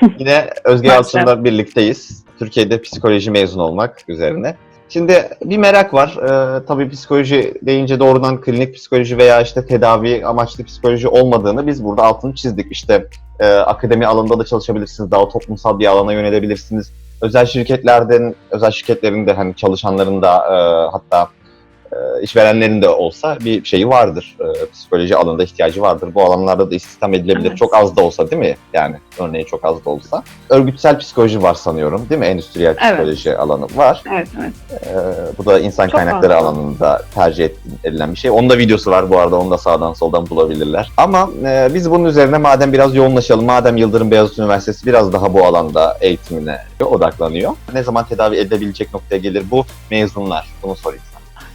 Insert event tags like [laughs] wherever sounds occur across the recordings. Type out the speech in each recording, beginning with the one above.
[laughs] Yine Özge. Yalçın'la birlikteyiz. Türkiye'de psikoloji mezun olmak üzerine. Şimdi bir merak var. Ee, tabii psikoloji deyince doğrudan klinik psikoloji veya işte tedavi amaçlı psikoloji olmadığını biz burada altını çizdik. İşte e, akademi alanında da çalışabilirsiniz, daha toplumsal bir alana yönelebilirsiniz. Özel şirketlerden, özel şirketlerin de hani çalışanların da e, hatta işverenlerin de olsa bir şeyi vardır. E, psikoloji alanında ihtiyacı vardır. Bu alanlarda da istihdam edilebilir. Evet. Çok az da olsa değil mi? Yani örneğin çok az da olsa. Örgütsel psikoloji var sanıyorum değil mi? Endüstriyel Evet. psikoloji alanı var. Evet evet. E, bu da insan Çok kaynakları fazla. alanında tercih edilen bir şey. Onun da videosu var bu arada. Onu da sağdan soldan bulabilirler. Ama e, biz bunun üzerine madem biraz yoğunlaşalım, madem Yıldırım Beyazıt Üniversitesi biraz daha bu alanda eğitimine odaklanıyor. Ne zaman tedavi edilebilecek noktaya gelir bu mezunlar? Bunu sorayım.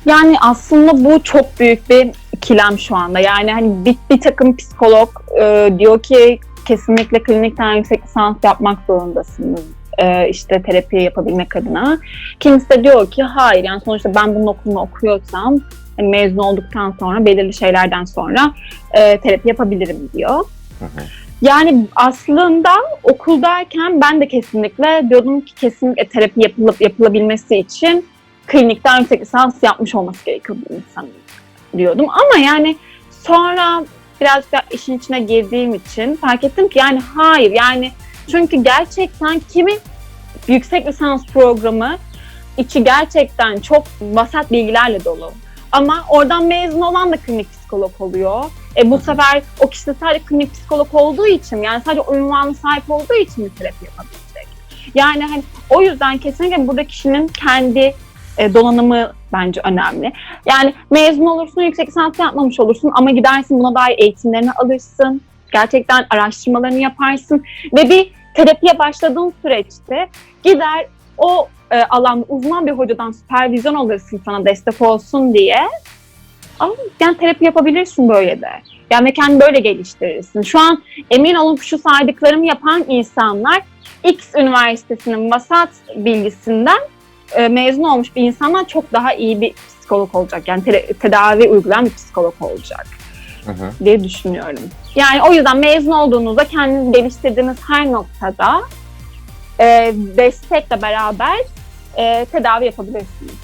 Yani aslında bu çok büyük bir ikilem şu anda. Yani hani bir, bir takım psikolog e, diyor ki kesinlikle klinikten yüksek lisans yapmak zorundasınız. E, işte terapi yapabilmek adına. Kimisi de diyor ki hayır yani sonuçta ben bunun okulunu okuyorsam hani mezun olduktan sonra belirli şeylerden sonra e, terapi yapabilirim diyor. Hı hı. Yani aslında okuldayken ben de kesinlikle diyordum ki kesinlikle terapi yapılıp yapılabilmesi için klinikten yüksek lisans yapmış olması gerekiyor bu insanın diyordum. Ama yani sonra biraz da işin içine girdiğim için fark ettim ki yani hayır yani çünkü gerçekten kimi yüksek lisans programı içi gerçekten çok vasat bilgilerle dolu. Ama oradan mezun olan da klinik psikolog oluyor. E bu sefer o kişi de sadece klinik psikolog olduğu için yani sadece o ünvanı sahip olduğu için mi terapi yapabilecek? Yani hani o yüzden kesinlikle burada kişinin kendi e, donanımı bence önemli. Yani mezun olursun, yüksek lisans yapmamış olursun ama gidersin buna dair eğitimlerini alırsın. Gerçekten araştırmalarını yaparsın ve bir terapiye başladığın süreçte gider o e, alanda uzman bir hocadan süpervizyon alırsın sana destek olsun diye. Ama yani terapi yapabilirsin böyle de. Yani kendini böyle geliştirirsin. Şu an emin olun şu saydıklarımı yapan insanlar X üniversitesinin vasat bilgisinden e, mezun olmuş bir insandan çok daha iyi bir psikolog olacak. Yani te- tedavi uygulayan bir psikolog olacak Hı hı. diye düşünüyorum. Yani o yüzden mezun olduğunuzda kendinizi geliştirdiğiniz her noktada e, destekle beraber e, tedavi yapabilirsiniz.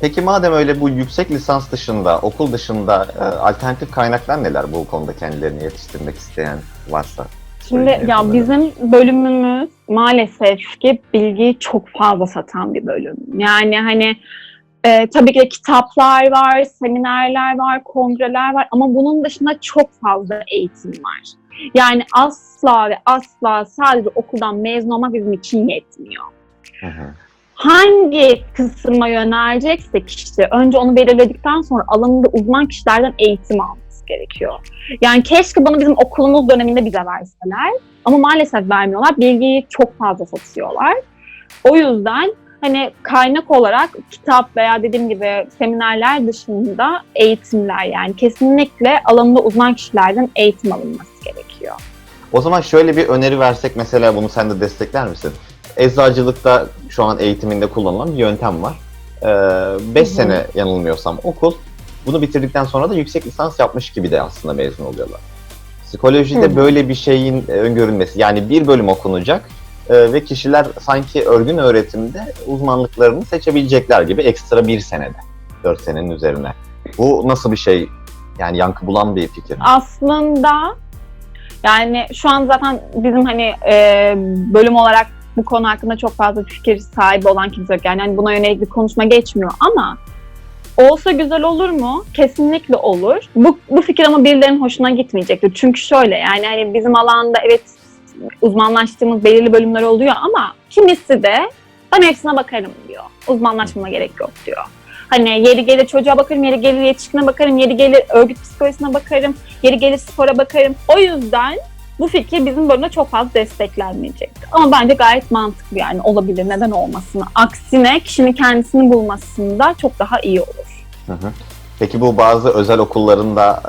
Peki madem öyle bu yüksek lisans dışında, okul dışında e, alternatif kaynaklar neler bu konuda kendilerini yetiştirmek isteyen varsa? Şimdi ya bizim bölümümüz maalesef ki bilgiyi çok fazla satan bir bölüm. Yani hani e, tabii ki de kitaplar var, seminerler var, kongreler var ama bunun dışında çok fazla eğitim var. Yani asla ve asla sadece okuldan mezun olmak bizim için yetmiyor. Hı hı. hangi kısma yönelecekse kişi önce onu belirledikten sonra alanında uzman kişilerden eğitim alması gerekiyor. Yani keşke bunu bizim okulumuz döneminde bize verseler ama maalesef vermiyorlar. Bilgiyi çok fazla satıyorlar. O yüzden hani kaynak olarak kitap veya dediğim gibi seminerler dışında eğitimler yani kesinlikle alanında uzman kişilerden eğitim alınması gerekiyor. O zaman şöyle bir öneri versek mesela bunu sen de destekler misin? Eczacılıkta şu an eğitiminde kullanılan bir yöntem var. 5 Hı hı. sene yanılmıyorsam okul. Bunu bitirdikten sonra da yüksek lisans yapmış gibi de aslında mezun oluyorlar. Psikolojide Hı hı. böyle bir şeyin e, öngörülmesi. Yani bir bölüm okunacak e, ve kişiler sanki örgün öğretimde uzmanlıklarını seçebilecekler gibi ekstra bir senede. 4 senenin üzerine. Bu nasıl bir şey? Yani yankı bulan bir fikir. aslında yani şu an zaten bizim hani e, bölüm olarak bu konu hakkında çok fazla fikir sahibi olan kimse yok. Yani hani buna yönelik bir konuşma geçmiyor ama olsa güzel olur mu? Kesinlikle olur. Bu, bu fikir ama birilerinin hoşuna gitmeyecektir. Çünkü şöyle yani hani bizim alanda evet uzmanlaştığımız belirli bölümler oluyor ama kimisi de ben hepsine bakarım diyor. Uzmanlaşmama gerek yok diyor. Hani yeri gelir çocuğa bakarım, yeri gelir yetişkine bakarım, yeri gelir örgüt psikolojisine bakarım, yeri gelir spora bakarım. O yüzden bu fikir bizim bölümde çok fazla desteklenmeyecekti. Ama bence gayet mantıklı yani olabilir, neden olmasın. Aksine kişinin kendisini bulmasında çok daha iyi olur. Hı hı. Peki bu bazı özel okullarında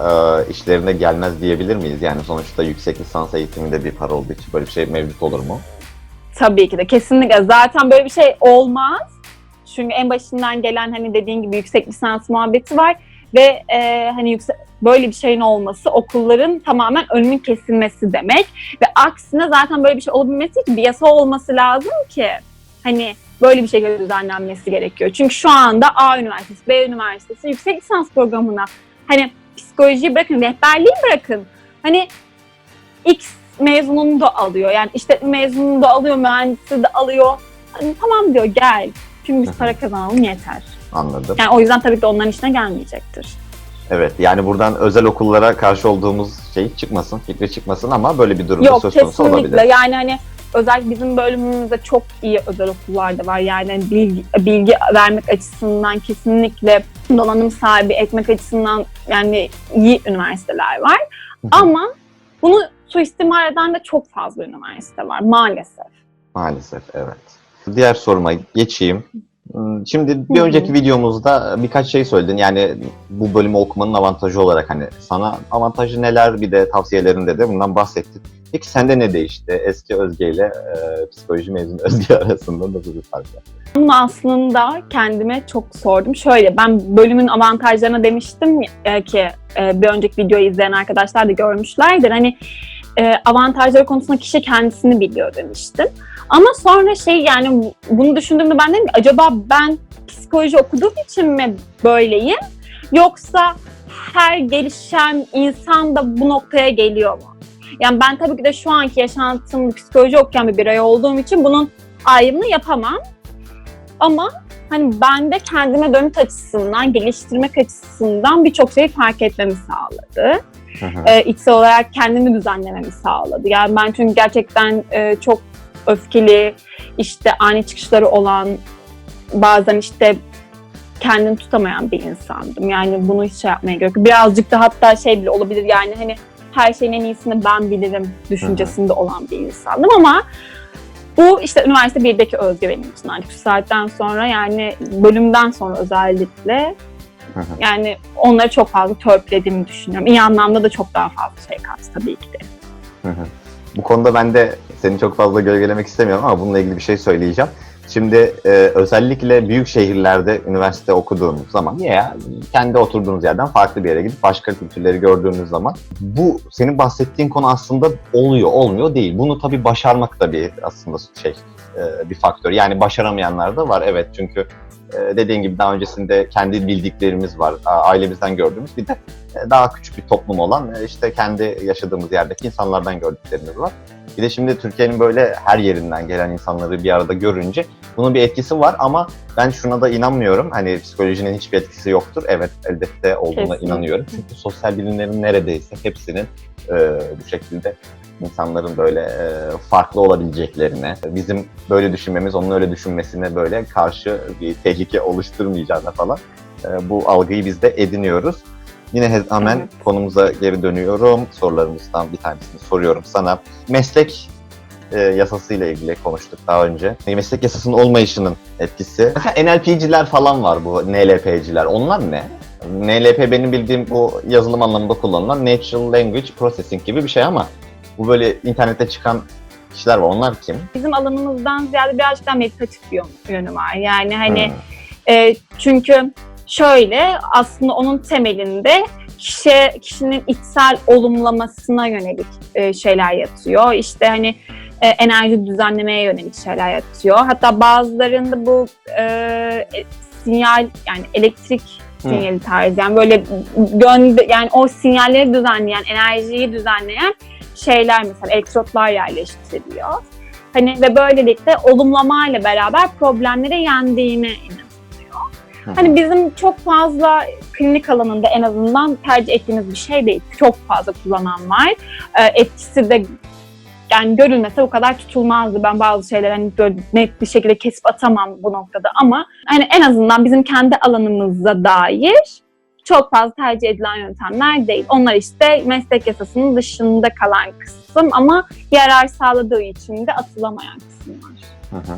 e, işlerine gelmez diyebilir miyiz? Yani sonuçta yüksek lisans eğitiminde bir para olduğu için böyle bir şey mevcut olur mu? Tabii ki de kesinlikle. Zaten böyle bir şey olmaz. Çünkü en başından gelen hani dediğin gibi yüksek lisans muhabbeti var. Ve e, hani yüksek böyle bir şeyin olması okulların tamamen önünün kesilmesi demek ve aksine zaten böyle bir şey olabilmesi için bir yasa olması lazım ki hani böyle bir şekilde düzenlenmesi gerekiyor. Çünkü şu anda A üniversitesi, B üniversitesi yüksek lisans programına hani psikolojiyi bırakın, rehberliği bırakın. Hani X mezununu da alıyor. Yani işletme mezununu da alıyor, mühendisi de alıyor. Hani tamam diyor gel. Çünkü biz para kazanalım yeter. Anladım. Yani o yüzden tabii ki onların işine gelmeyecektir. Evet yani buradan özel okullara karşı olduğumuz şey çıkmasın, fikri çıkmasın ama böyle bir durumda Yok söz konusu kesinlikle. olabilir. Yani hani özellikle bizim bölümümüzde çok iyi özel okullar da var. Yani hani bilgi, bilgi vermek açısından kesinlikle donanım sahibi etmek açısından yani iyi üniversiteler var. Ama bunu suistimal eden de çok fazla üniversite var maalesef. Maalesef evet. Diğer soruma geçeyim. Hmm, Şimdi bir önceki videomuzda birkaç şey söyledin. Yani bu bölümü okumanın avantajı olarak hani sana avantajı neler bir de tavsiyelerinde de bundan bahsettin. Peki sende ne değişti? Eski Özge ile e, psikoloji mezunu [laughs] Özge arasında nasıl bir fark var? Bunu aslında kendime çok sordum. Şöyle ben bölümün avantajlarına demiştim ki e, bir önceki videoyu izleyen arkadaşlar da görmüşlerdir. Hani e, avantajları konusunda kişi kendisini biliyor demiştim. Ama sonra şey yani bunu düşündüğümde ben dedim ki acaba ben psikoloji okuduğum için mi böyleyim? Yoksa her gelişen insan da bu noktaya geliyor mu? Yani ben tabii ki de şu anki yaşantımda psikoloji okuyan bir birey olduğum için bunun ayrımını yapamam. Ama hani bende kendime dönüt açısından, geliştirmek açısından birçok şeyi fark etmemi sağladı. Hı. Ee, içsel olarak kendimi düzenlememi sağladı. Yani ben çünkü gerçekten e, çok öfkeli, işte ani çıkışları olan, bazen işte kendini tutamayan bir insandım. Yani bunu hiç şey yapmaya gerek yok. Birazcık da hatta şey bile olabilir yani hani her şeyin en iyisini ben bilirim düşüncesinde olan bir insandım ama bu işte üniversite 1'deki özgü benim için artık şu saatten sonra yani bölümden sonra özellikle yani onları çok fazla törpülediğimi düşünüyorum. İyi anlamda da çok daha fazla şey kattı tabii ki de. Bu konuda ben de seni çok fazla gölgelemek istemiyorum ama bununla ilgili bir şey söyleyeceğim. Şimdi e, özellikle büyük şehirlerde üniversite okuduğunuz zaman ya kendi oturduğunuz yerden farklı bir yere gidip başka kültürleri gördüğünüz zaman bu senin bahsettiğin konu aslında oluyor olmuyor değil. Bunu tabii başarmak da bir aslında şey e, bir faktör. Yani başaramayanlar da var evet çünkü e, dediğin gibi daha öncesinde kendi bildiklerimiz var ailemizden gördüğümüz bir de e, daha küçük bir toplum olan e, işte kendi yaşadığımız yerdeki insanlardan gördüklerimiz var. Bir de şimdi Türkiye'nin böyle her yerinden gelen insanları bir arada görünce bunun bir etkisi var ama ben şuna da inanmıyorum. Hani psikolojinin hiçbir etkisi yoktur. Evet elbette olduğuna Kesinlikle. inanıyorum. Çünkü sosyal bilimlerin neredeyse hepsinin e, bu şekilde insanların böyle e, farklı olabileceklerine, bizim böyle düşünmemiz onun öyle düşünmesine böyle karşı bir tehlike oluşturmayacağına falan e, bu algıyı biz de ediniyoruz. Yine he- hemen Evet. konumuza geri dönüyorum. Sorularımızdan bir tanesini soruyorum sana. Meslek e, yasasıyla ilgili konuştuk daha önce. E, Meslek yasasının olmayışının etkisi. Mesela NLP'ciler falan var bu NLP'ciler. Onlar ne? NLP benim bildiğim bu yazılım anlamında kullanılan Natural Language Processing gibi bir şey ama bu böyle internette çıkan kişiler var. Onlar kim? Bizim alanımızdan ziyade birazcık daha meditatif bir yön- yönü var. Yani hani Hmm. E, çünkü şöyle aslında onun temelinde kişi, kişinin içsel olumlamasına yönelik e, şeyler yatıyor. İşte hani e, enerji düzenlemeye yönelik şeyler yatıyor. Hatta bazılarında bu e, e, sinyal yani elektrik sinyali tarzı yani böyle gönde yani o sinyalleri düzenleyen, enerjiyi düzenleyen şeyler mesela elektrotlar yerleştiriliyor. Hani ve böylelikle olumlamayla beraber problemlere yendiğine inanılıyor. Hı. Hani bizim çok fazla klinik alanında en azından tercih ettiğimiz bir şey değil. Çok fazla kullanan var. Ee, etkisi de yani görülmese bu kadar tutulmazdı. Ben bazı şeyler hani böyle net bir şekilde kesip atamam bu noktada ama hani en azından bizim kendi alanımıza dair çok fazla tercih edilen yöntemler değil. Onlar işte meslek yasasının dışında kalan kısım ama yarar sağladığı için de atılamayan kısımlar. Hı hı.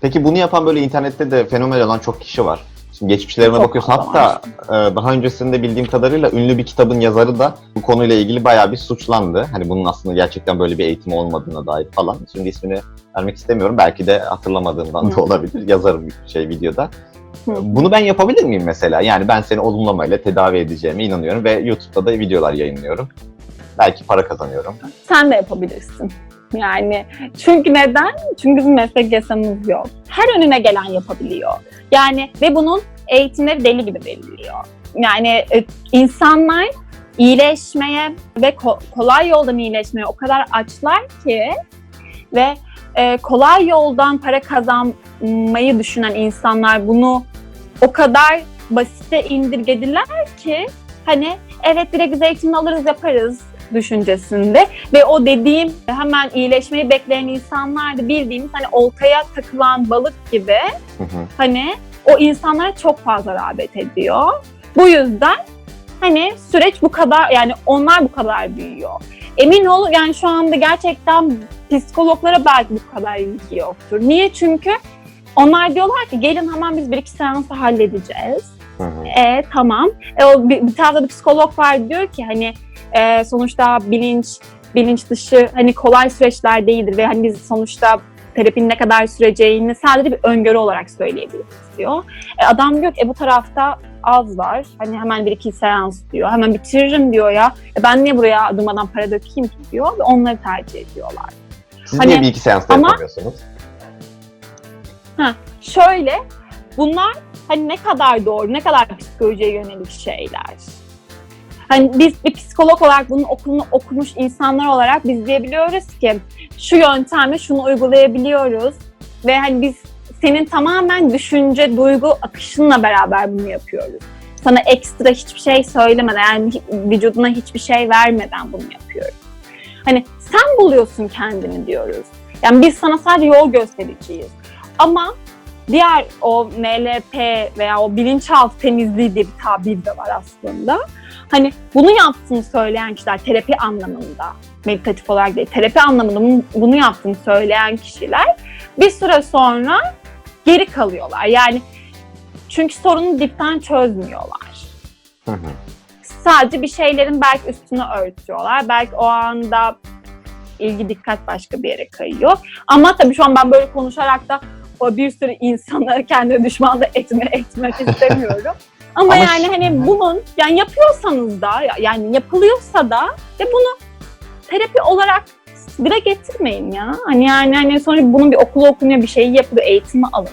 Peki bunu yapan böyle internette de fenomen olan çok kişi var. Şimdi geçmişlerime Çok bakıyorsun. Hatta e, daha öncesinde bildiğim kadarıyla ünlü bir kitabın yazarı da bu konuyla ilgili bayağı bir suçlandı. Hani bunun aslında gerçekten böyle bir eğitim olmadığına dair falan. Şimdi ismini vermek istemiyorum. Belki de hatırlamadığımdan da olabilir. Yazarım bir şey videoda. Hı. Bunu ben yapabilir miyim mesela? Yani ben seni olumlamayla tedavi edeceğime inanıyorum ve YouTube'da da videolar yayınlıyorum. Belki para kazanıyorum. Sen de yapabilirsin. Yani çünkü neden? Çünkü bizim meslek yasamız yok. Her önüne gelen yapabiliyor. Yani ve bunun eğitimleri deli gibi veriliyor. Yani e, insanlar iyileşmeye ve ko- kolay yoldan iyileşmeye o kadar açlar ki ve e, kolay yoldan para kazanmayı düşünen insanlar bunu o kadar basite indirgediler ki hani evet direkt biz eğitimini alırız yaparız düşüncesinde ve o dediğim hemen iyileşmeyi bekleyen insanlar da bildiğimiz hani oltaya takılan balık gibi Hı hı. hani o insanlara çok fazla rağbet ediyor. Bu yüzden hani süreç bu kadar yani onlar bu kadar büyüyor. Emin ol yani şu anda gerçekten psikologlara belki bu kadar ilgi yoktur. Niye? Çünkü onlar diyorlar ki gelin hemen biz bir iki seansı halledeceğiz. Hı hı. E tamam. E, o bir, bir tarafta da psikolog var diyor ki hani e, sonuçta bilinç bilinç dışı hani kolay süreçler değildir ve hani biz sonuçta terapinin ne kadar süreceğini sadece bir öngörü olarak söyleyebiliriz diyor. E, adam diyor ki e, bu tarafta az var. Hani hemen bir iki seans diyor. Hemen bitiririm diyor ya. E, ben niye buraya durmadan para dökeyim ki diyor ve onları tercih ediyorlar. Siz Hani- niye bir iki seansta ama- yapamıyorsunuz? Şöyle bunlar hani ne kadar doğru, ne kadar psikolojiye yönelik şeyler. Hani biz bir psikolog olarak bunun okulunu okumuş insanlar olarak biz diyebiliyoruz ki şu yöntemle şunu uygulayabiliyoruz ve hani biz senin tamamen düşünce, duygu akışınla beraber bunu yapıyoruz. Sana ekstra hiçbir şey söylemeden, yani vücuduna hiçbir şey vermeden bunu yapıyoruz. Hani sen buluyorsun kendini diyoruz. Yani biz sana sadece yol göstericiyiz. Ama diğer o NLP veya o bilinçaltı temizliği diye bir tabir de var aslında. Hani bunu yaptığını söyleyen kişiler terapi anlamında, meditatif olarak değil, terapi anlamında bunu, yaptığını söyleyen kişiler bir süre sonra geri kalıyorlar. Yani çünkü sorunu dipten çözmüyorlar. Hı hı. Sadece bir şeylerin belki üstünü örtüyorlar. Belki o anda ilgi dikkat başka bir yere kayıyor. Ama tabii şu an ben böyle konuşarak da bir sürü insanı kendine düşman da etme, etmek [laughs] istemiyorum. Ama, Ama yani hani bunun yani yapıyorsanız da yani yapılıyorsa da ve bunu terapi olarak dile getirmeyin ya. Hani yani hani sonra bunun bir okulu okunuyor bir şeyi yapılıyor eğitimi alın.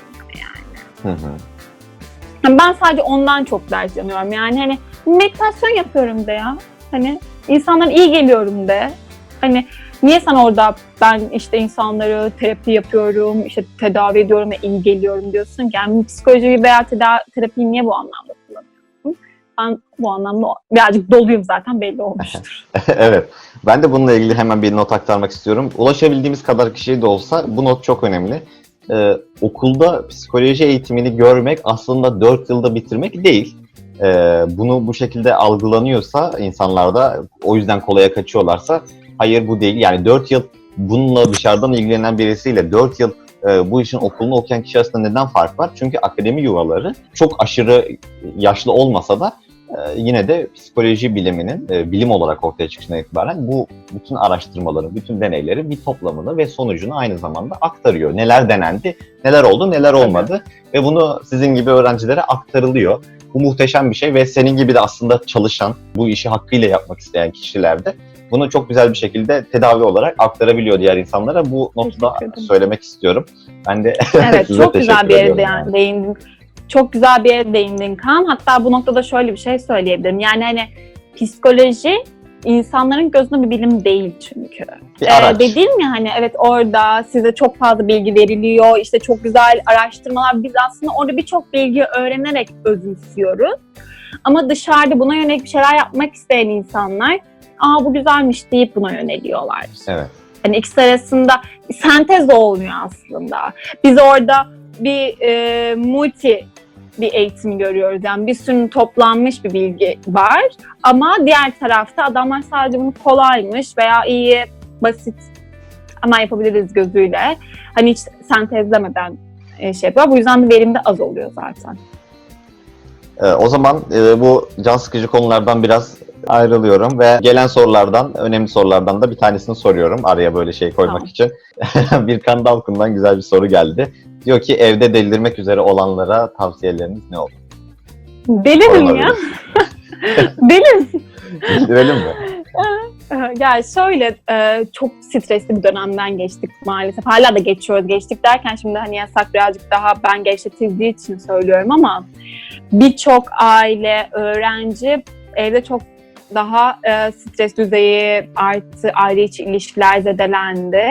Hı hı. Yani ben sadece ondan çok ders yanıyorum. Yani hani meditasyon yapıyorum de ya. Hani insanlara iyi geliyorum de. Hani niye sen orada ben işte insanları terapi yapıyorum, işte tedavi ediyorum ve iyi geliyorum diyorsun yani psikoloji veya teda- terapiyi niye bu anlamda kullanıyorsun? Ben bu anlamda birazcık doluyum zaten belli olmuştur. [laughs] evet. Ben de bununla ilgili hemen bir not aktarmak istiyorum. Ulaşabildiğimiz kadar kişi de olsa bu not çok önemli. Ee, okulda psikoloji eğitimini görmek aslında 4 yılda bitirmek değil. Ee, bunu bu şekilde algılanıyorsa insanlarda o yüzden kolaya kaçıyorlarsa hayır bu değil. Yani 4 yıl bununla dışarıdan ilgilenen birisiyle 4 yıl e, bu işin okulunu okuyan kişi arasında neden fark var? Çünkü akademi yuvaları çok aşırı yaşlı olmasa da e, yine de psikoloji biliminin e, bilim olarak ortaya çıkışından itibaren bu bütün araştırmaları, bütün deneyleri bir toplamını ve sonucunu aynı zamanda aktarıyor. Neler denendi, neler oldu, neler olmadı ve bunu sizin gibi öğrencilere aktarılıyor. Bu muhteşem bir şey ve senin gibi de aslında çalışan, bu işi hakkıyla yapmak isteyen kişiler de bunu çok güzel bir şekilde tedavi olarak aktarabiliyor diğer insanlara. Bu notu da söylemek istiyorum. Ben de Evet [laughs] size çok güzel bir yere yani. değindin. Çok güzel bir yere değindin Kaan. Hatta bu noktada şöyle bir şey söyleyebilirim. Yani hani psikoloji insanların gözünde bir bilim değil çünkü. Bir Ee, araç. dediğim ya hani evet orada size çok fazla bilgi veriliyor. işte çok güzel araştırmalar. Biz aslında orada birçok bilgi öğrenerek özümsüyoruz. Ama dışarıda buna yönelik bir şeyler yapmak isteyen insanlar aa bu güzelmiş deyip buna yöneliyorlar. Evet. Hani ikisi arasında sentez olmuyor aslında. Biz orada bir e, multi bir eğitim görüyoruz. Yani bir sürü toplanmış bir bilgi var. Ama diğer tarafta adamlar sadece bunu kolaymış veya iyi, basit ama yapabiliriz gözüyle. Hani hiç sentezlemeden e, şey yapıyor. Bu yüzden de verim de az oluyor zaten. Ee, o zaman e, bu can sıkıcı konulardan biraz ayrılıyorum ve gelen sorulardan, önemli sorulardan da bir tanesini soruyorum araya böyle şey koymak Tamam. için. [laughs] bir Dalkun'dan güzel bir soru geldi. Diyor ki evde delirmek üzere olanlara tavsiyeleriniz ne olur? Delirim ya. Olabilir. [laughs] Delirim. Mi? [laughs] Yani şöyle e, çok stresli bir dönemden geçtik maalesef. Hala da geçiyoruz. Geçtik derken şimdi hani yasak birazcık daha ben gevşetildiği için söylüyorum ama birçok aile, öğrenci evde çok daha e, stres düzeyi arttı, aile içi ilişkiler zedelendi.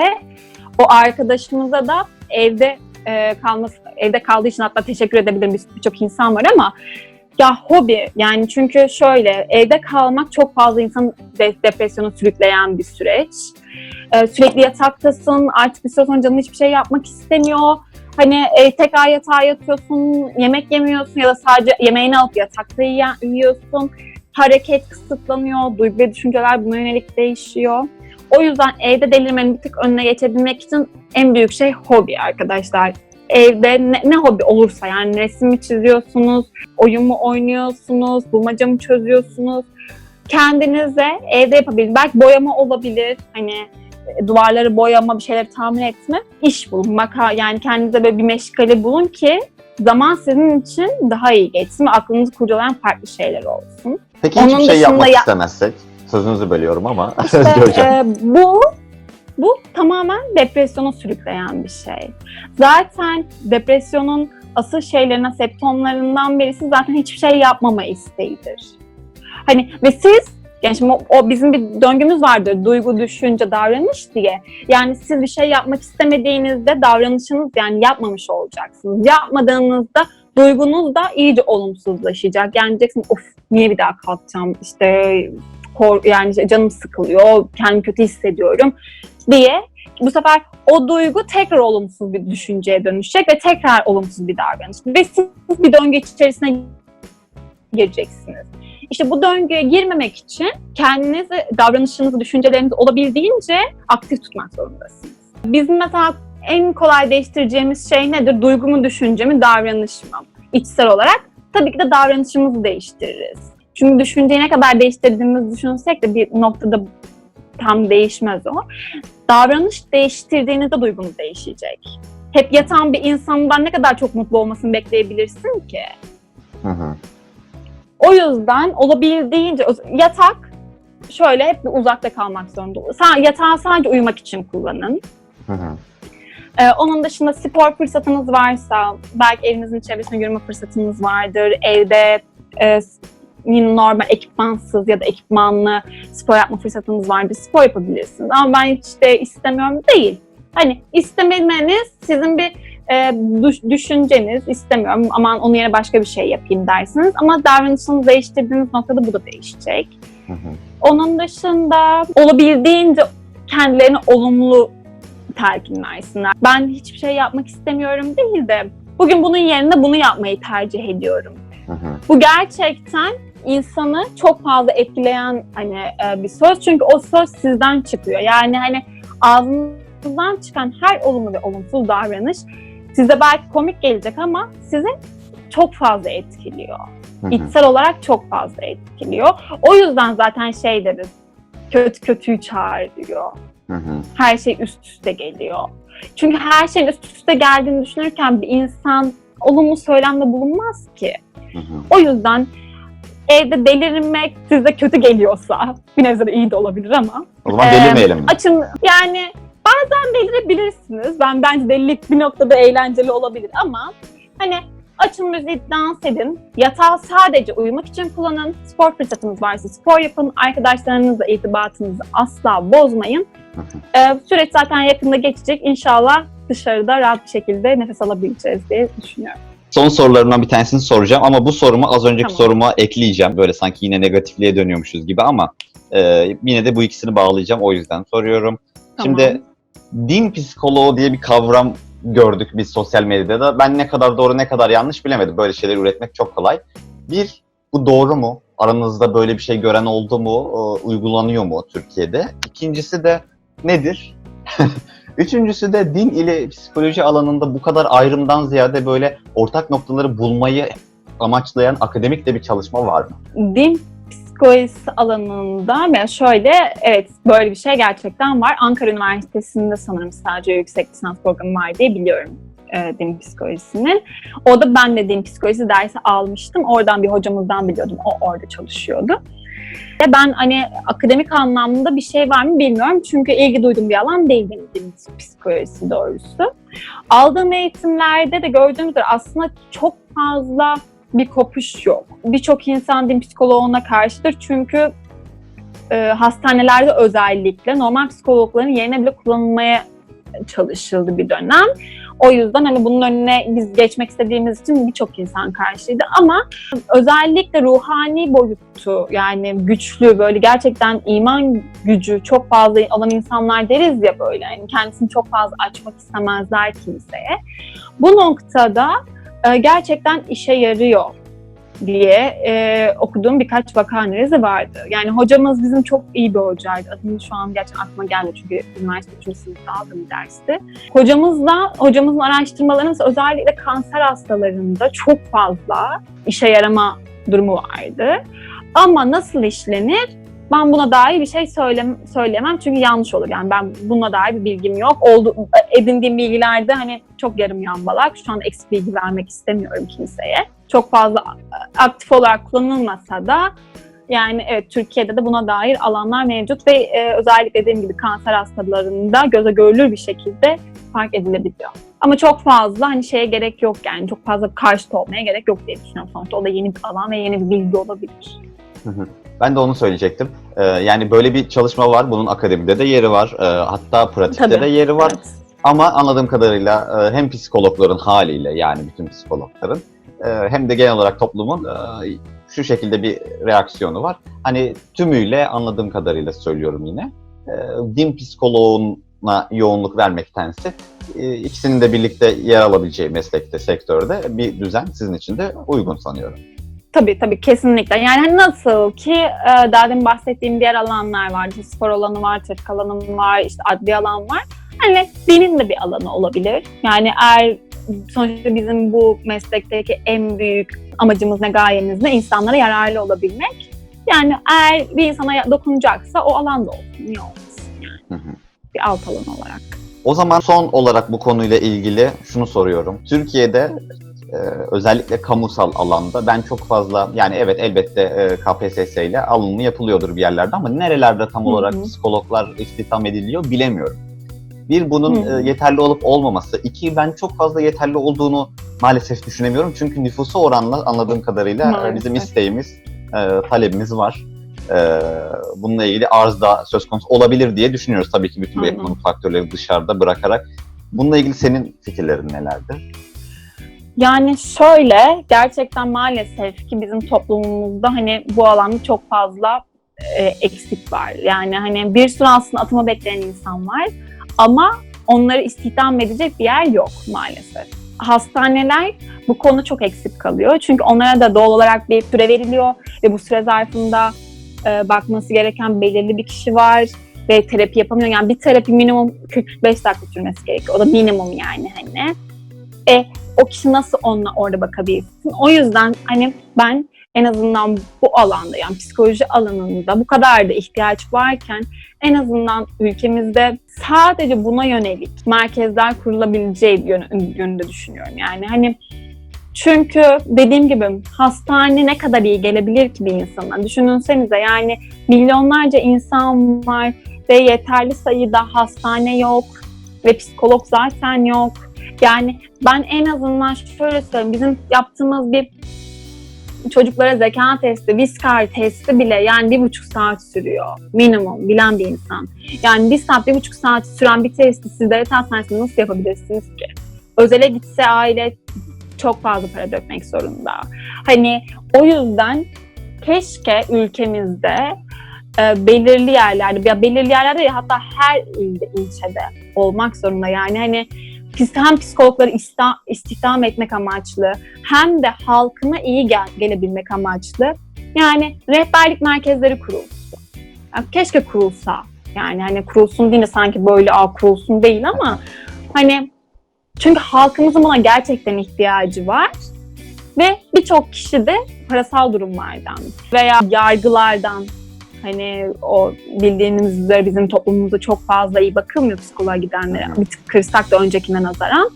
O arkadaşımıza da evde e, kalması, evde kaldığı için hatta teşekkür edebilirim Bir- birçok insan var ama ya hobi yani çünkü şöyle evde kalmak çok fazla insanı de- depresyona sürükleyen bir süreç. Ee, sürekli yataktasın artık bir süre sonra canın hiçbir şey yapmak istemiyor. Hani e, tekrar yatağa yatıyorsun, yemek yemiyorsun ya da sadece yemeğini alıp yatakta yiyorsun. Hareket kısıtlanıyor, duygu ve düşünceler buna yönelik değişiyor. O yüzden evde delirmenin bir tık önüne geçebilmek için en büyük şey hobi arkadaşlar. Evde ne, ne hobi olursa yani resim mi çiziyorsunuz, oyun mu oynuyorsunuz, bulmaca mı çözüyorsunuz? Kendinize evde yapabilir. Belki boyama olabilir. Hani e, duvarları boyama, bir şeyleri tamir etme. İş bulun. Maka, yani kendinize böyle bir meşgale bulun ki zaman sizin için daha iyi geçsin ve aklınızı kurcalayan farklı şeyler olsun. Peki Onun hiçbir şey yapmak ya- istemezsek? Sözünüzü bölüyorum ama [laughs] İşte e, bu bu tamamen depresyona sürükleyen bir şey. Zaten depresyonun asıl şeylerinden, septomlarından birisi zaten hiçbir şey yapmama isteğidir. Hani ve siz yani şimdi o, o bizim bir döngümüz vardır. Duygu, düşünce, davranış diye. Yani siz bir şey yapmak istemediğinizde davranışınız yani yapmamış olacaksınız. Yapmadığınızda duygunuz da iyice olumsuzlaşacak. Yani diyeceksiniz of niye bir daha kalkacağım işte kor, yani canım sıkılıyor, kendimi kötü hissediyorum diye bu sefer o duygu tekrar olumsuz bir düşünceye dönüşecek ve tekrar olumsuz bir davranış. Ve siz bir döngü içerisine gireceksiniz. İşte bu döngüye girmemek için kendinizi, davranışınızı, düşüncelerinizi olabildiğince aktif tutmak zorundasınız. Bizim mesela en kolay değiştireceğimiz şey nedir? Duygu mu, düşünce mi, davranış mı? İçsel olarak tabii ki de davranışımızı değiştiririz. Çünkü düşünceyi ne kadar değiştirdiğimizi düşünsek de bir noktada tam değişmez o. Davranış değiştirdiğinizde duygunuz değişecek. Hep yatan bir insandan ne kadar çok mutlu olmasını bekleyebilirsin ki? Hı hı. O yüzden olabildiğince yatak şöyle hep bir uzakta kalmak zorunda Yatağı sadece uyumak için kullanın. Hı hı. Ee, onun dışında spor fırsatınız varsa, belki evinizin çevresinde yürüme fırsatınız vardır. Evde e, normal ekipmansız ya da ekipmanlı spor yapma fırsatınız vardır. Spor yapabilirsiniz. Ama ben hiç de istemiyorum değil. Hani istememeniz sizin bir e, düş- düşünceniz, istemiyorum aman onun yerine başka bir şey yapayım dersiniz. Ama davranışınızı değiştirdiğiniz noktada bu da değişecek. Hı hı. Onun dışında olabildiğince kendilerini olumlu telkin versinler. Ben hiçbir şey yapmak istemiyorum değil de bugün bunun yerine bunu yapmayı tercih ediyorum. Hı hı. Bu gerçekten insanı çok fazla etkileyen hani e, bir söz çünkü o söz sizden çıkıyor. Yani hani ağzınızdan çıkan her olumlu ve olumsuz davranış size belki komik gelecek ama sizi çok fazla etkiliyor Hı hı. içsel olarak çok fazla etkiliyor. O yüzden zaten şey deriz, kötü kötüyü çağırıyor. Hı hı. Her şey üst üste geliyor. Çünkü her şeyin üst üste geldiğini düşünürken bir insan olumlu söylemde bulunmaz ki. Hı hı. O yüzden evde delirmek size kötü geliyorsa, bir nebze de iyi de olabilir ama O zaman delirmeyelim mi? açın yani bazen delirebilirsiniz. Ben bence delilik bir noktada eğlenceli olabilir ama hani açın müziği dans edin. Yatağı sadece uyumak için kullanın. Spor fırsatınız varsa spor yapın. Arkadaşlarınızla irtibatınızı asla bozmayın. Ee, süreç zaten yakında geçecek. İnşallah dışarıda rahat bir şekilde nefes alabileceğiz diye düşünüyorum. Son sorularımdan bir tanesini soracağım ama bu sorumu az önceki Tamam. soruma ekleyeceğim. Böyle sanki yine negatifliğe dönüyormuşuz gibi ama e, yine de bu ikisini bağlayacağım o yüzden soruyorum. Şimdi din psikoloğu diye bir kavram gördük biz sosyal medyada. Ben ne kadar doğru ne kadar yanlış bilemedim. Böyle şeyler üretmek çok kolay. Bir, bu doğru mu? Aranızda böyle bir şey gören oldu mu? E, Uygulanıyor mu Türkiye'de? İkincisi de nedir? [laughs] Üçüncüsü de din ile psikoloji alanında bu kadar ayrımdan ziyade böyle ortak noktaları bulmayı amaçlayan akademik de bir çalışma var mı? din psikolojisi alanında yani şöyle evet böyle bir şey gerçekten var. Ankara Üniversitesi'nde sanırım sadece yüksek lisans programı var diye biliyorum. e, din psikolojisinin. O da ben de din psikolojisi dersi almıştım. Oradan bir hocamızdan biliyordum. O orada çalışıyordu. Ve ben hani akademik anlamda bir şey var mı bilmiyorum. Çünkü ilgi duyduğum bir alan değil benim din psikolojisi doğrusu. Aldığım eğitimlerde de gördüğümüz üzere aslında çok fazla bir kopuş yok. Birçok insan din psikoloğuna karşıdır çünkü e, hastanelerde özellikle normal psikologların yerine bile kullanılmaya çalışıldı bir dönem. O yüzden hani bunun önüne biz geçmek istediğimiz için birçok insan karşıydı ama özellikle ruhani boyutu yani güçlü böyle gerçekten iman gücü çok fazla olan insanlar deriz ya böyle yani kendisini çok fazla açmak istemezler kimseye. Bu noktada e, gerçekten işe yarıyor diye e, okuduğum birkaç vaka analizi vardı. Yani hocamız bizim çok iyi bir hocaydı. Adını şu an gerçekten aklıma gelmiyor çünkü üniversite 3. sınıfta aldığım dersti. Hocamızla, hocamızın araştırmalarında özellikle kanser hastalarında çok fazla işe yarama durumu vardı. Ama nasıl işlenir? Ben buna dair bir şey söylem söyleyemem çünkü yanlış olur. Yani ben buna dair bir bilgim yok. Oldu, edindiğim bilgilerde hani çok yarım yambalak. Şu an eksik bilgi vermek istemiyorum kimseye. Çok fazla aktif olarak kullanılmasa da yani evet Türkiye'de de buna dair alanlar mevcut ve e, özellikle dediğim gibi kanser hastalarında göze görülür bir şekilde fark edilebiliyor. Ama çok fazla hani şeye gerek yok yani çok fazla karşıt olmaya gerek yok diye düşünüyorum sonuçta. O da yeni bir alan ve yeni bir bilgi olabilir. Ben de onu söyleyecektim. Ee, yani böyle bir çalışma var. Bunun akademide de yeri var. Ee, hatta pratikte Tabii. de yeri var. Evet. Ama anladığım kadarıyla e, hem psikologların haliyle yani bütün psikologların e, hem de genel olarak toplumun e, şu şekilde bir reaksiyonu var. Hani tümüyle anladığım kadarıyla söylüyorum yine. Din psikoloğuna yoğunluk vermektense ikisinin de birlikte yer alabileceği meslekte, sektörde bir düzen sizin için de uygun sanıyorum. Tabii tabii kesinlikle. Yani hani nasıl ki e, daha demin bahsettiğim diğer alanlar var. Spor alanı var, trafik alanı var, işte adli alan var. Hani dinin de bir alanı olabilir. Yani eğer sonuçta bizim bu meslekteki en büyük amacımız ne, gayemiz ne? insanlara yararlı olabilmek. Yani eğer bir insana dokunacaksa o alanda olsun. Niye olmasın yani? Hı hı. Bir alt alan olarak. O zaman son olarak bu konuyla ilgili şunu soruyorum. Türkiye'de e, özellikle kamusal alanda ben çok fazla yani evet elbette e, KPSS ile alımı yapılıyordur bir yerlerde ama nerelerde tam olarak hı. psikologlar istihdam ediliyor bilemiyorum. Bir bunun Hı hı. e, yeterli olup olmaması. iki ben çok fazla yeterli olduğunu maalesef düşünemiyorum. Çünkü nüfusu oranla anladığım kadarıyla e, Maalesef. bizim isteğimiz, e, talebimiz var. E, bununla ilgili arz da söz konusu olabilir diye düşünüyoruz. Tabii ki bütün bu ekonomik faktörleri dışarıda bırakarak. Bununla ilgili senin fikirlerin nelerdir? Yani şöyle gerçekten maalesef ki bizim toplumumuzda hani bu alanda çok fazla e, eksik var. Yani hani bir sürü aslında atama bekleyen insan var ama onları istihdam edecek bir yer yok maalesef. Hastaneler bu konu çok eksik kalıyor. Çünkü onlara da doğal olarak bir süre veriliyor ve bu süre zarfında e, bakması gereken belirli bir kişi var ve terapi yapamıyor. Yani bir terapi minimum 45 dakika sürmesi gerekiyor. O da minimum yani hani. E, o kişi nasıl onunla orada bakabilsin. O yüzden hani ben en azından bu alanda yani psikoloji alanında bu kadar da ihtiyaç varken en azından ülkemizde sadece buna yönelik merkezler kurulabileceği yön- yönünde düşünüyorum. Yani hani çünkü dediğim gibi hastane ne kadar iyi gelebilir ki bir insana? Düşününsenize yani milyonlarca insan var ve yeterli sayıda hastane yok ve psikolog zaten yok. Yani ben en azından şöyle söyleyeyim. Bizim yaptığımız bir çocuklara zeka testi, viskar testi bile yani bir buçuk saat sürüyor. Minimum bilen bir insan. Yani bir saat, bir buçuk saat süren bir testi siz devlet hastanesinde nasıl yapabilirsiniz ki? Özele gitse aile çok fazla para dökmek zorunda. Hani o yüzden keşke ülkemizde e, belirli yerlerde, ya belirli yerlerde ya hatta her ilde, ilçede olmak zorunda. Yani hani hem psikologları istihdam etmek amaçlı hem de halkına iyi gel- gelebilmek amaçlı yani rehberlik merkezleri kurulsun. Ya keşke kurulsa. Yani hani kurulsun de sanki böyle a kurulsun değil ama hani çünkü halkımızın buna gerçekten ihtiyacı var ve birçok kişi de parasal durumlardan veya yargılardan Hani o bildiğiniz üzere bizim toplumumuzda çok fazla iyi bakılmıyor psikoloğa gidenlere. Bir tık kırsak da öncekine nazaran.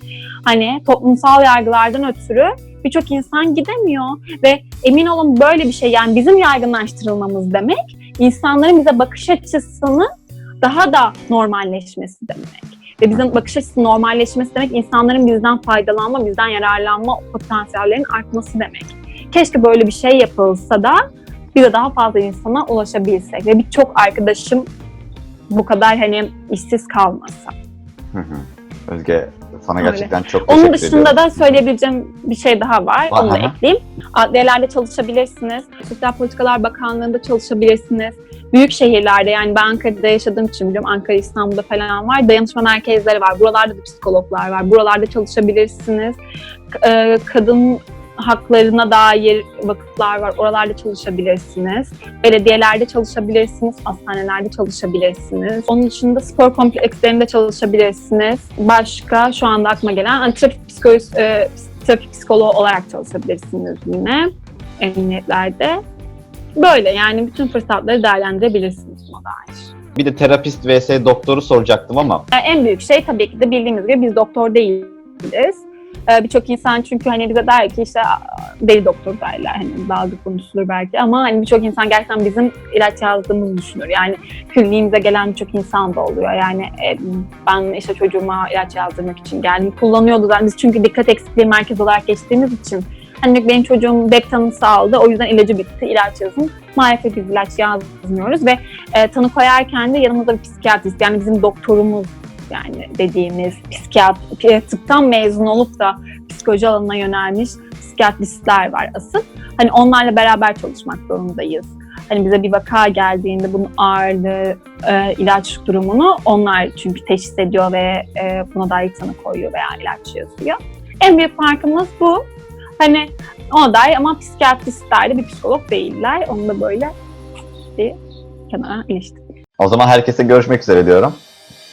Hani toplumsal yargılardan ötürü birçok insan gidemiyor. Ve emin olun böyle bir şey yani bizim yaygınlaştırılmamız demek insanların bize bakış açısını daha da normalleşmesi demek. Ve bizim bakış açısı normalleşmesi demek insanların bizden faydalanma, bizden yararlanma potansiyellerinin artması demek. Keşke böyle bir şey yapılsa da bize daha fazla insana ulaşabilsek ve birçok arkadaşım bu kadar hani işsiz kalmasa. Hı hı. Özge sana Öyle. gerçekten çok Onun teşekkür dışında ediyorum. da söyleyebileceğim bir şey daha var. Var, Onu da aha. ekleyeyim. Adliyelerde çalışabilirsiniz. Sosyal Politikalar Bakanlığı'nda çalışabilirsiniz. Büyük şehirlerde yani ben Ankara'da yaşadığım için biliyorum Ankara, İstanbul'da falan var. Dayanışma merkezleri var. Buralarda da psikologlar var. Buralarda çalışabilirsiniz. E, Kadın haklarına dair vakıflar var. Oralarda çalışabilirsiniz. Belediyelerde çalışabilirsiniz. Hastanelerde çalışabilirsiniz. Onun dışında spor komplekslerinde çalışabilirsiniz. Başka şu anda aklıma gelen hani trafik psikolojisi, e, trafik psikoloğu olarak çalışabilirsiniz yine emniyetlerde. Böyle yani bütün fırsatları değerlendirebilirsiniz buna dair. Bir de terapist vs doktoru soracaktım ama Yani en büyük şey tabii ki de bildiğimiz gibi biz doktor değiliz. Ee, Birçok insan çünkü hani bize der ki işte "Aa, deli doktor derler hani dalga konuşulur belki ama hani birçok insan gerçekten bizim ilaç yazdığımızı düşünür. Yani kliniğimize gelen birçok insan da oluyor. Yani e, ben işte çocuğuma ilaç yazdırmak için geldim. Kullanıyordu zaten biz çünkü dikkat eksikliği merkez olarak geçtiğimiz için hani benim çocuğum dep tanısı aldı o yüzden ilacı bitti ilaç yazın. Maalesef biz ilaç yazmıyoruz ve e, tanı koyarken de yanımızda bir psikiyatrist yani bizim doktorumuz yani dediğimiz psikiyatri, tıptan mezun olup da psikoloji alanına yönelmiş psikiyatristler var asıl. Hani onlarla beraber çalışmak zorundayız. Hani bize bir vaka geldiğinde bunun ağırlığı, e, ilaç durumunu onlar çünkü teşhis ediyor ve e, buna dair tanı koyuyor veya ilaç yazıyor. En büyük farkımız bu. Hani ona dair ama psikiyatristler de bir psikolog değiller. Onu da böyle bir kenara iliştirdim. o zaman herkese görüşmek üzere diyorum.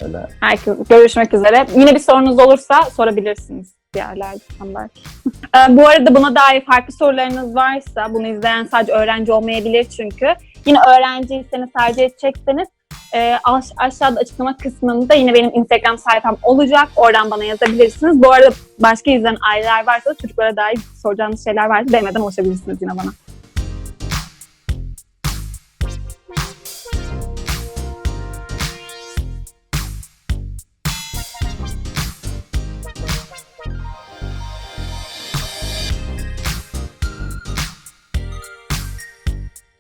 Öyle. Herkes görüşmek üzere. Yine bir sorunuz olursa sorabilirsiniz diğerlerden belki. [laughs] Ee, Bu arada buna dair farklı sorularınız varsa, bunu izleyen sadece öğrenci olmayabilir çünkü. Yine öğrenciyseniz tercih edecekseniz e, aş- aşağıda açıklama kısmında yine benim Instagram sayfam olacak. Oradan bana yazabilirsiniz. Bu arada başka izleyen aileler varsa çocuklara dair soracağınız şeyler varsa demeden ulaşabilirsiniz yine bana.